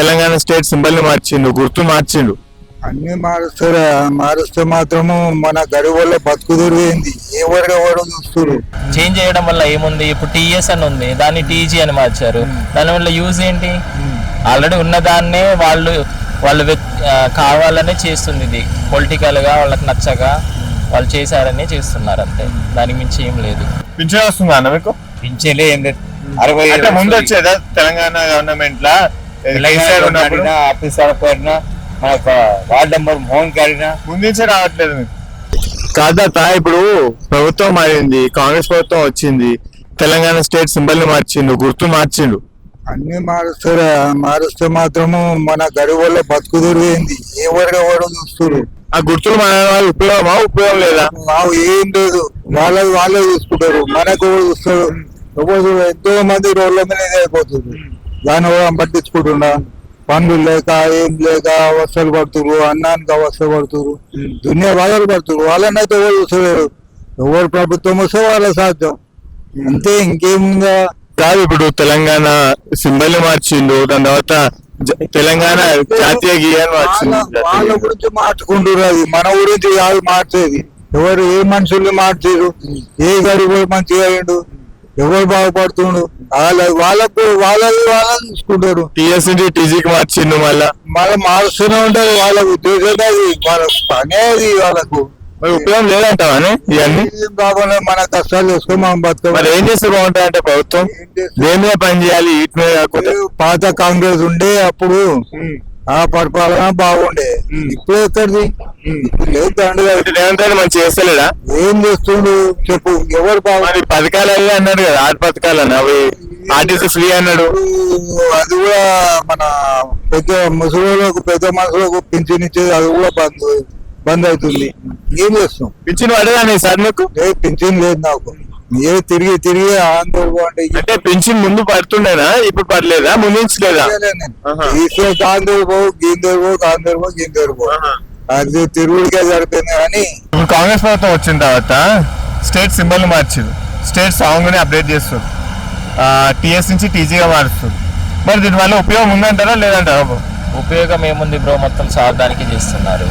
Telangana state సింబల్ని మార్చిండు గుర్తు మార్చిండు. అన్ని మారుస్తారా మారుస్తే మాత్రము మన గడువుల్లో బతుకుదురు ఏంది ఎవరు ఎవరు చూస్తారు చేంజ్ చేయడం వల్ల ఏముంది? ఇప్పుడు టీఎస్ అని ఉంది. దాన్ని టీజీ అని మార్చారు. దానివల్ల యూజ్ ఏంటి? ఆల్రెడీ ఉన్న దాన్నే వాళ్ళు వాళ్ళు కావాలనే చేస్తుంది ఇది. పొలిటికల్గా వాళ్ళకి నచ్చక వాళ్ళు చేశారని చేస్తున్నారు అంతే. దానికి మించి ఏం లేదు. పింఛన్ వస్తుందా అన్న మీకు? పింఛన్లే ఏం లేదు. అరవై అంటే ముందు వచ్చేదా తెలంగాణ గవర్నమెంట్ లా? ఉన్నప్పుడు? ఆఫీసర్ పోయినా మన యొక్క వార్డ్ నెంబర్ మోహన్ గారినా ముందు నుంచే రావట్లేదు కాదత ఇప్పుడు ప్రభుత్వం మారింది కాంగ్రెస్ ప్రభుత్వం వచ్చింది తెలంగాణ స్టేట్ సింబల్ని మార్చిండు గుర్తు మార్చిండు. అన్ని మారుస్తారా మారుస్తే మాత్రము మన గడువుల్లో బతుకుదురు ఏంది ఎవరు ఎవరు చూస్తారు ఆ గుర్తులు మన వాళ్ళు ఉపయోగమా ఉపయోగం లేదా? మాకు ఏం లేదు. వాళ్ళది వాళ్ళే చూసుకుంటారు. మనకు ఎవరు చూస్తారు. ఎంతో మంది రోడ్ల మీద అయిపోతుంది దాని కూడా పట్టించుకుంటున్నా. పనులు లేక ఏం లేక అవస్థలు పడుతురు అన్నానికి అవస్థ పడుతురు దునియా బాధలు పడుతురు వాళ్ళనైతే ఎవరు చూసలేరు ఎవరు ప్రభుత్వం వస్తే వాళ్ళ సాధ్యం. అంతే ఇంకేముందా? కాదు ఇప్పుడు తెలంగాణ సింబల్ మార్చిండు దాని తర్వాత తెలంగాణ జాతీయ గీయాన్ని వాళ్ళ వాళ్ళ గురించి మార్చుకుంటారు అది. మన గురించి కాదు మార్చేది. ఎవరు ఏ మనుషుల్ని మార్చారు? ఏ గరీబ్ మంచిగా అయ్యిండు ఎవరు బాగుపడుతుండు? వాళ్ళ వాళ్ళకు వాళ్ళది వాళ్ళని చూసుకుంటారు టిఎస్ నుంచి టీజీకి మార్చిండు మళ్ళా. మళ్ళీ మారుస్తూనే ఉంటారు వాళ్ళ ఉద్దేశం అది వాళ్ళ పనే అది వాళ్ళకు. మరి ఉపయోగం లేదంటావా ఇవన్నీ? కాకుండా మన కష్టాలు చేసుకొని మనం మరి బతకవాలి ఏం చేస్తే బాగుంటుంది అంటే ప్రభుత్వం దేని మీద పని చేయాలి? వీటి మీద కాకుండా పాత కాంగ్రెస్ ఉండే అప్పుడు ఆ పరిపాలన బాగుండే. ఇప్పుడు ఎక్కడిది? లేదు రేవంత్ రెడ్డి మంచి చేస్తలేడా? ఏం చేస్తుండు? చెప్పు. ఎవరు బాగుంది పథకాలు అవి అన్నాడు కదా ఆరు పథకాలు అని అవి ఆర్టీసీ ఫ్రీ అన్నాడు. అది కూడా మన పెద్ద ముసలిలకు పెద్ద మనుషులకు పింఛన్ ఇచ్చేది అది కూడా బంద్ బంద్ అవుతుంది. ఏం చేస్తాం పింఛన్ పడేదాన్ని సార్ మీకు పింఛన్ లేదు నాకు. ఏ తిరిగి తిరిగి ఆందోళన అంటే పింఛన్ ముందు పడుతుండేనా? ఇప్పుడు పడలేదా? ముందు నుంచి లేదా? ఆహా. తీసే గాంధీలు పో గీందరు పో పో గీందరు పో. అది తిరుగుడికే సరిపోయింది కానీ ఇప్పుడు కాంగ్రెస్ ప్రభుత్వం వచ్చిన తర్వాత స్టేట్ సింబల్ మార్చారు స్టేట్ సాంగ్ని అప్డేట్ చేస్తారు టిఎస్ నుంచి టీజీగా మారుస్తారు మరి దీనివల్ల ఉపయోగం ఉందంటారా లేదంటారా బాబు? ఉపయోగం ఏముంది బ్రో మొత్తం సాధానికి చేస్తున్నారు.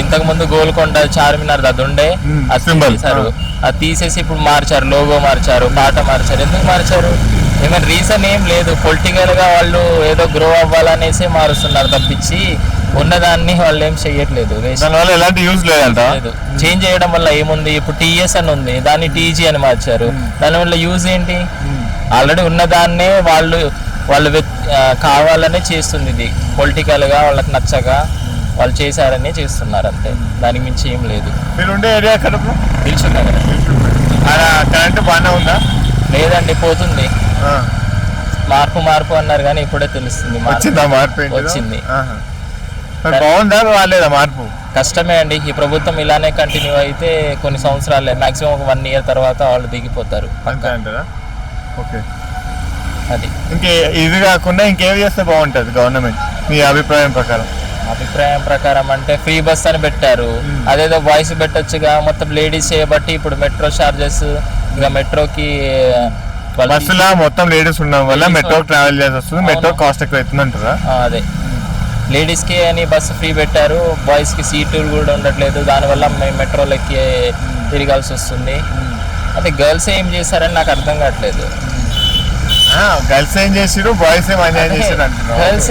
ఇంతకు ముందు గోల్కొండ చార్మినార్ అది ఉండే అది. తీసేశారు. అది తీసేసి ఇప్పుడు మార్చారు లోగో మార్చారు పాట మార్చారు. ఎందుకు మార్చారు? ఏమైనా రీజన్ ఏం లేదు. పొలిటికల్గా వాళ్ళు ఏదో గ్రో అవ్వాలనేసి మారుస్తున్నారు తప్పించి ఉన్నదాన్ని వాళ్ళు ఏం దానివల్ల ఎలాంటి యూజ్ లేదు. చేంజ్ చేయడం వల్ల ఏముంది? ఇప్పుడు టీఎస్ అని ఉంది. దాన్ని టీజీ అని మార్చారు. దానివల్ల యూజ్ ఏంటి? ఆల్రెడీ ఉన్న దాన్నే వాళ్ళు వాళ్ళు కావాలనే చేస్తుంది ఇది. పొలిటికల్గా వాళ్ళకి నచ్చక వాళ్ళు చేశారని చేస్తున్నారు అంతే. దానికి మించి ఏం లేదు. ఏరియా కదా కరెంట్ బాగానే ఉందా? లేదండి పోతుంది. మార్పు మార్పు అన్నారు కానీ ఇప్పుడే తెలుస్తుంది మార్పు. వచ్చిందా మార్పు బాగుందా? రాలేదా మార్పు? కష్టమే అండి. ఈ ప్రభుత్వం ఇలానే కంటిన్యూ అయితే కొన్ని సంవత్సరాలే. మాక్సిమం ఒక వన్ ఇయర్ తర్వాత వాళ్ళు దిగిపోతారు. ఓకే. అది. ఇంకే ఇది కాకుండా ఇంకేం చేస్తే బాగుంటుంది గవర్నమెంట్ మీ అభిప్రాయం ప్రకారం. అభిప్రాయం ప్రకారం అంటే ఫ్రీ బస్ అని పెట్టారు. అదేదో వాయిస్ పెట్టొచ్చుగా మొత్తం లేడీస్ చేయబట్టి ఇప్పుడు మెట్రో చార్జెస్ ఇక మెట్రోకి బస్సులో మొత్తం లేడీస్ ఉండడం వల్ల మెట్రో ట్రావెల్ చేసి వస్తుంది. మెట్రో. కాస్ట్ ఎక్కువ అవుతుంది అంటారా అదే. లేడీస్కి అని బస్సు ఫ్రీ పెట్టారు. బాయ్స్కి సీటు కూడా ఉండట్లేదు. దానివల్ల మేము మెట్రోలకి తిరగాల్సి వస్తుంది. అదే గర్ల్స్ ఏం చేశారని నాకు అర్థం కావట్లేదు. గర్ల్స్ ఏం చేసిరు బాయ్స్ ఏం ఎంజాయ్ చేసిరు గర్ల్స్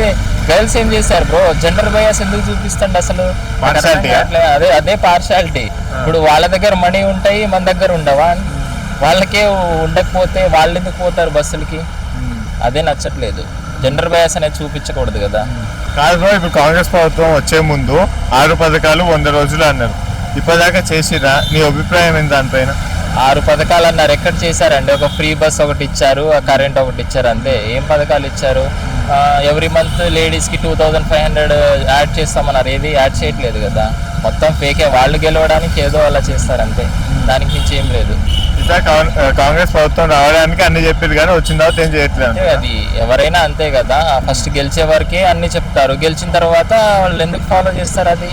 గర్ల్స్ ఏం చేశారు బ్రో జెండర్ బయాస్ ఎందుకు చూపిస్తండి అసలు. అదే అదే పార్షాలిటీ ఇప్పుడు వాళ్ళ దగ్గర మనీ ఉంటాయి మన దగ్గర ఉండవా? వాళ్ళకే ఉండకపోతే వాళ్ళు ఎందుకు పోతారు బస్సులకి? అదే నచ్చట్లేదు. జెండర్ బయాస్ అనేది చూపించకూడదు కదా. కాదు బ్రో ఇప్పుడు కాంగ్రెస్ ప్రభుత్వం వచ్చే ముందు ఆరు పథకాలు వంద రోజులు అన్నారు. ఇప్పటిదాకా చేసిరా నీ అభిప్రాయం ఏంటి దానిపైన? ఆరు పథకాలు అన్నారు. ఎక్కడ చేశారండి? ఒక ఫ్రీ బస్ ఒకటి ఇచ్చారు ఆ కరెంట్ ఒకటి ఇచ్చారు అంతే. ఏం పథకాలు ఇచ్చారు? ఎవ్రీ మంత్ లేడీస్కి two thousand five hundred add చేస్తామన్నారు. ఏది యాడ్ చేయట్లేదు కదా. మొత్తం ఫేకే. వాళ్ళు గెలవడానికి ఏదో అలా చేస్తారు అంతే. దానికి మించి ఏం లేదు. కాంగ్రెస్ ప్రభుత్వం రావడానికి అన్ని చెప్పేది కానీ వచ్చిన తర్వాత ఏం చేయట్లేదు అది ఎవరైనా అంతే కదా. ఫస్ట్ గెలిచే వరకే అన్ని చెప్తారు. గెలిచిన తర్వాత వాళ్ళు ఎందుకు ఫాలో చేస్తారు అది?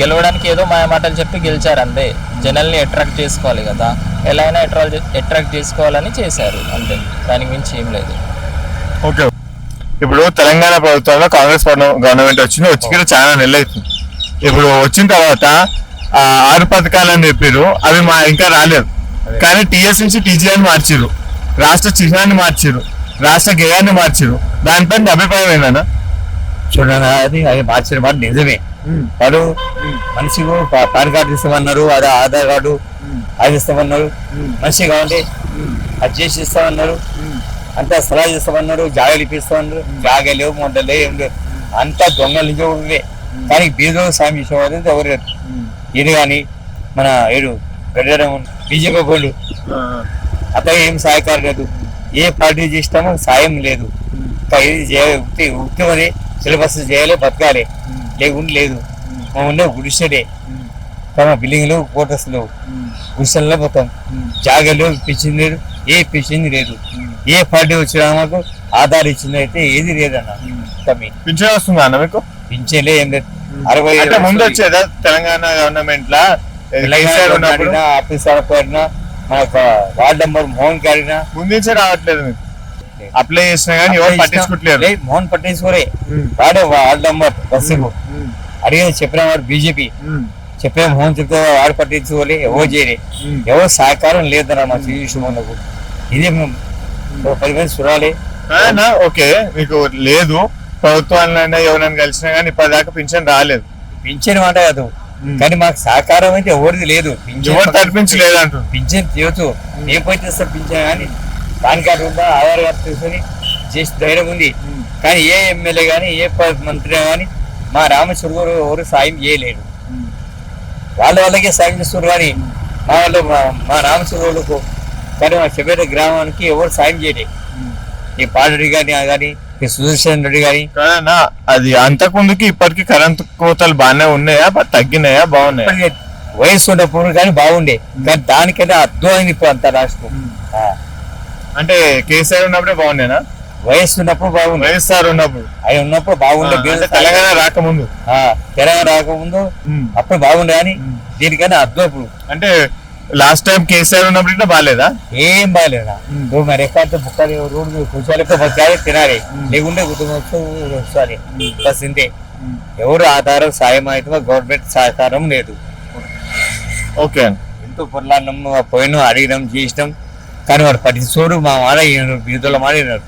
గెలవడానికి ఏదో మాయ మాటలు చెప్పి గెలిచారు అంతే జనల్ని అట్రాక్ట్ చేసుకోవాలి కదా. ఎలా అయినా అట్రాక్ట్ అట్రాక్ట్ చేసుకోవాలని చేశారు. అంతే. దానికి మించి ఏం లేదు. ఓకే. ఇప్పుడు తెలంగాణ ప్రభుత్వంలో కాంగ్రెస్ గవర్నమెంట్ వచ్చింది. వచ్చి చాలా నెలలు అవుతుంది ఇప్పుడు వచ్చిన తర్వాత ఆ, ఆరు పథకాలు అని చెప్పారు అవి మా ఇంకా రాలేదు. కానీ టీఎస్ నుంచి టీజీఆర్ మార్చిరు రాష్ట్ర చిహ్నాన్ని మార్చిరు రాష్ట్ర గేయాన్ని మార్చిరు దానిపై మీ అభిప్రాయం ఏంటన్నా చూడండి అది అది మార్చిన మాట నిజమే. వాడు మనిషికు పాన్ కార్డు ఇస్తామన్నారు అదే ఆధార్ కార్డు అది ఇస్తామన్నారు మనిషి కావాలి అది చేసి ఇస్తామన్నారు అంతా సలహా చేస్తామన్నారు జాగాలు ఇప్పిస్తామన్నారు. జాగా లేవు మొండ లేవు ఏం లేవు. అంతా దొంగలు నిజమే కానీ బీదోడు స్వామి ఇచ్చేవారు ఎవరు లేరు. ఇది కానీ మన ఏడు గడ్డడం బీజేపీ వాళ్ళు. అతను ఏం సహాయకారు లేదు. ఏ పార్టీ చేసినామో సాయం లేదు. ఇది చేయాలి చేయ- ఉత్తి ఉత్తమని సిలబస్ చేయాలి బతకాలి. లేకుండా లేదు. మా ఉన్న గుడిసెడే. తమ బిల్డింగ్లు కోటర్స్లు గుడిసెల్లో మొత్తం జాగాలు పిచ్చింది లేదు. ఏ పిచ్చింది లేదు. ఏ పార్టీ వచ్చినా మాకు ఆధార్ ఇచ్చింది అయితే ఏది లేదన్న. కమి పింఛన్ వస్తుందా అన్న మీకు? పింఛన్లే ఏం లేదు. అరవై ముందు. వచ్చేదా? తెలంగాణ గవర్నమెంట్ లా ఆఫీసర్ పోయినా మన వార్డ్ నెంబర్ మోహన్ గారినా. ముందు రావట్లేదు మీకు. అప్లై చేసినా కానీ ఎవరు పట్టించుకోవట్లేరు లేదు, మోహన్ పట్టించుకోరే. వాడే వార్డ్ నెంబర్ బస్సుకు అడిగిన చెప్పిన వాడు బీజేపీ. చెప్పిన మోహన్ చెప్తే వాడు పట్టించుకోలే ఎవరు చేయలే. ఎవరు సహకారం లేదన్న మా శ్రీకృష్ణ మనకు ఇది మేము. పది మంది చూడాలి ఓకే మీకు లేదు. ప్రభుత్వాలైనా ఎవరైనా కలిసినా కానీ ఇప్పటిదాకా పింఛన్ రాలేదు. పింఛన్ మాట కాదు. కానీ మాకు సహకారం అయితే ఎవరిది లేదు. పింఛన్ అంటారు పింఛన్ తీయచ్చు ఏ పోయి తెస్తా పింఛన్ కానీ? పాన్ కార్డు ఉందా ఆధార్ కార్డు తీసుకొని చేసి ధైర్యం ఉంది. కానీ ఏ ఎమ్మెల్యే కానీ ఏ మంత్రి కానీ మా రామేశ్వర గారు ఎవరు సాయం చేయలేరు. వాళ్ళ వాళ్ళకే సాయం చేస్తున్నారు కానీ మా వాళ్ళు మా- రామేశ్వర వాళ్ళకు కానీ మా చెబేట గ్రామానికి ఎవరు సాయం చేయలేదు ఈ పాలరెడ్డి కానీ కానీ ఈ సుదర్శన్ రెడ్డి కానీ కాదన్నా అది అంతకుముందుకి ఇప్పటికి కరెంట్ కోతలు బాగానే ఉన్నాయా తగ్గినాయా బాగున్నాయా? వయసు ఉన్నప్పుడు కానీ బాగుండే. కానీ అర్థమైంది ఇప్పుడు అంత రాష్ట్రం. అంటే కేసీఆర్ ఉన్నప్పుడే బాగుండేనా? వయసు ఉన్నప్పుడు బాగుండే. వైఎస్ఆర్ ఉన్నప్పుడు. ఆయన ఉన్నప్పుడు బాగుండే తెలంగాణ రాకముందు. తెలంగాణ రాకముందు అప్పుడు బాగుండే కానీ దీనికైనా అర్థం ఇప్పుడు. అంటే లాస్ట్ టైం కేసీఆర్ ఉన్నప్పుడు ఇట్లా బాగాలేదా ఏం బాగాలేదా నువ్వు మరి ఎక్కడ బుక్కలు రోడ్డు మీద కూర్చోాలి బతకాలి తినాలి. లేకుంటే వస్తుంది బస్ ఇంతే ఎవరు ఆధారం సాయం అయితే గవర్నమెంట్ సహకారం లేదు. ఓకే. అండి ఎంతో పొరలాడినాం పోయినాం అడిగినాం చేసినాం. కానీ వాడు పట్టించుకోడు మా మాట బీదుల మాట వినరు.